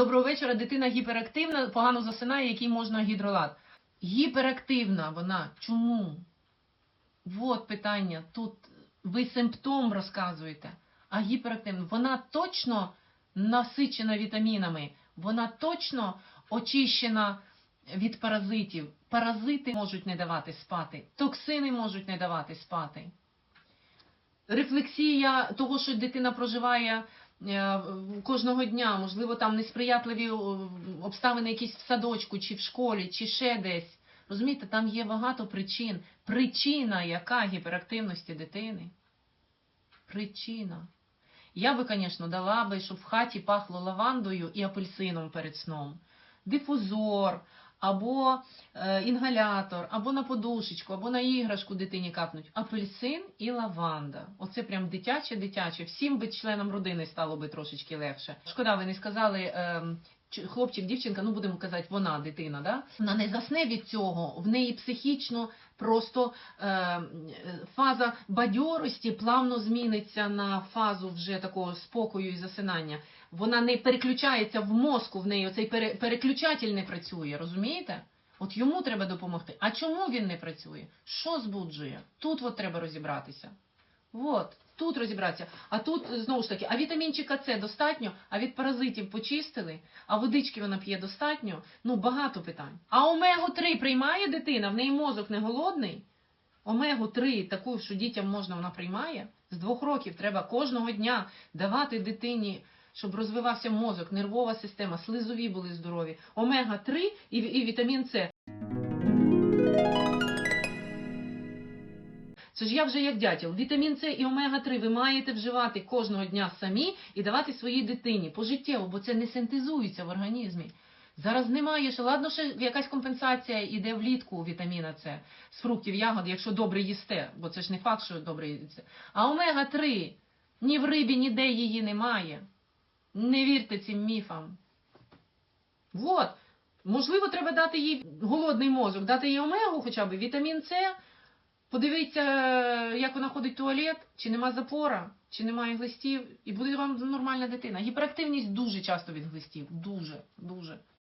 Доброго вечора. Дитина гіперактивна, погано засинає, який можна гідролат. Гіперактивна вона. Чому? От питання. Тут ви симптом розказуєте. А гіперактивна, вона точно насичена вітамінами, вона точно очищена від паразитів. Паразити можуть не давати спати, токсини можуть не давати спати. Рефлексія того, що дитина проживає кожного дня, можливо, там несприятливі е, обставини якісь в садочку, чи в школі, чи ще десь. Розумієте, там є багато причин. Причина яка гіперактивності дитини? Причина. Я би, звісно, дала би, щоб в хаті пахло лавандою і апельсином перед сном. Дифузор, або е, інгалятор, або на подушечку, або на іграшку дитині капнуть. Апельсин і лаванда. Оце прям дитяче-дитяче. Всім би членам родини стало би трошечки легше. Шкода, ви не сказали. Чи- Хлопчик, дівчинка, ну будемо казати, вона дитина, да? вона не засне від цього, в неї психічно просто е, фаза бадьорості плавно зміниться на фазу вже такого спокою і засинання. Вона не переключається в мозку, в неї оцей пере, переключатель не працює, розумієте? От йому треба допомогти. А чому він не працює? Що збуджує? Тут от треба розібратися. От, тут розібратися. А тут знову ж таки, а вітамінчика С достатньо, а від паразитів почистили, а водички вона п'є достатньо. Ну, багато питань. А омегу 3 приймає дитина, в неї мозок не голодний. Омегу 3 таку, що дітям можна, вона приймає. З двох років треба кожного дня давати дитині, щоб розвивався мозок, нервова система, слизові були здорові. Омега 3 і, і вітамін С. Це ж я вже як дятел. Вітамін С і омега-3 ви маєте вживати кожного дня самі і давати своїй дитині пожиттєво, бо це не синтезується в організмі. Зараз немає ще, ладно, ще якась компенсація йде влітку вітаміна С з фруктів, ягод, якщо добре їсте, бо це ж не факт, що добре їсте. А омега-3 ні в рибі, ніде її немає. Не вірте цим міфам. Вот. Можливо, треба дати їй голодний мозок, дати їй омегу хоча б, вітамін С, подивитися, як вона ходить в туалет, чи нема запора, чи немає глистів, і буде вам нормальна дитина. Гіперактивність дуже часто від глистів. Дуже, дуже.